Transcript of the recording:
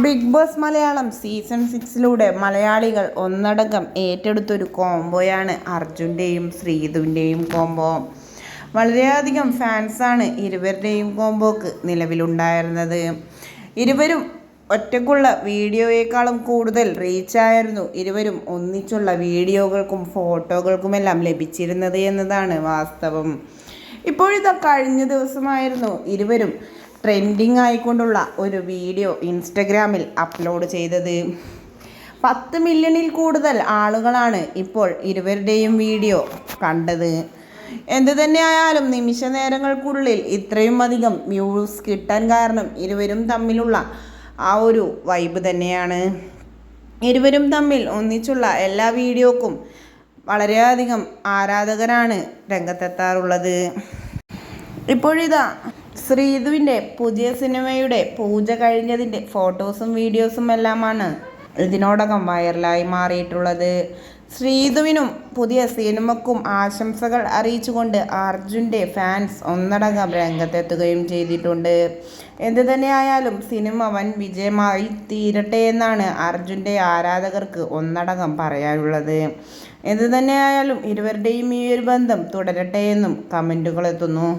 Big boss Malayalam season സിക്സിലൂടെ മലയാളികൾ ഒന്നടങ്കം ഏറ്റെടുത്തൊരു കോംബോയാണ് അർജുന്റെയും ശ്രീധുവിന്റെയും കോംബോ. വളരെയധികം ഫാൻസാണ് ഇരുവരുടെയും കോംബോക്ക് നിലവിലുണ്ടായിരുന്നത്. ഇരുവരും ഒറ്റക്കുള്ള വീഡിയോയേക്കാളും കൂടുതൽ റീച്ചായിരുന്നു ഇരുവരും ഒന്നിച്ചുള്ള വീഡിയോകൾക്കും ഫോട്ടോകൾക്കുമെല്ലാം ലഭിച്ചിരുന്നത് എന്നതാണ് വാസ്തവം. ഇപ്പോഴിതാ കഴിഞ്ഞ ദിവസമായിരുന്നു ഇരുവരും ട്രെൻഡിങ് ആയിക്കൊണ്ടുള്ള ഒരു വീഡിയോ ഇൻസ്റ്റഗ്രാമിൽ അപ്ലോഡ് ചെയ്തത്. പത്ത് മില്യണിൽ കൂടുതൽ ആളുകളാണ് ഇപ്പോൾ ഇരുവരുടെയും വീഡിയോ കണ്ടത്. എന്തു തന്നെയായാലും നിമിഷ നേരങ്ങൾക്കുള്ളിൽ ഇത്രയും അധികം വ്യൂസ് കിട്ടാൻ കാരണം ഇരുവരും തമ്മിലുള്ള ആ ഒരു വൈബ് തന്നെയാണ്. ഇരുവരും തമ്മിൽ ഒന്നിച്ചുള്ള എല്ലാ വീഡിയോക്കും വളരെയധികം ആരാധകരാണ് രംഗത്തെത്താറുള്ളത്. ഇപ്പോഴിതാ ശ്രീധുവിന്റെ പുതിയ സിനിമയുടെ പൂജ കഴിഞ്ഞതിന്റെ ഫോട്ടോസും വീഡിയോസും എല്ലാമാണ് ഇതിനോടകം വൈറലായി മാറിയിട്ടുള്ളത്. ശ്രീധുവിനും പുതിയ സിനിമക്കും ആശംസകൾ അറിയിച്ചുകൊണ്ട് അർജുന്റെ ഫാൻസ് ഒന്നടങ്കം രംഗത്തെത്തുകയും ചെയ്തിട്ടുണ്ട്. എന്തു തന്നെയായാലും സിനിമ വൻ വിജയമായി തീരട്ടെ എന്നാണ് അർജുന്റെ ആരാധകർക്ക് ഒന്നടങ്കം പറയാനുള്ളത്. എന്തു തന്നെയായാലും ഇരുവരുടെയും ഈ ഒരു ബന്ധം തുടരട്ടെ എന്നും കമന്റുകൾ എത്തുന്നു.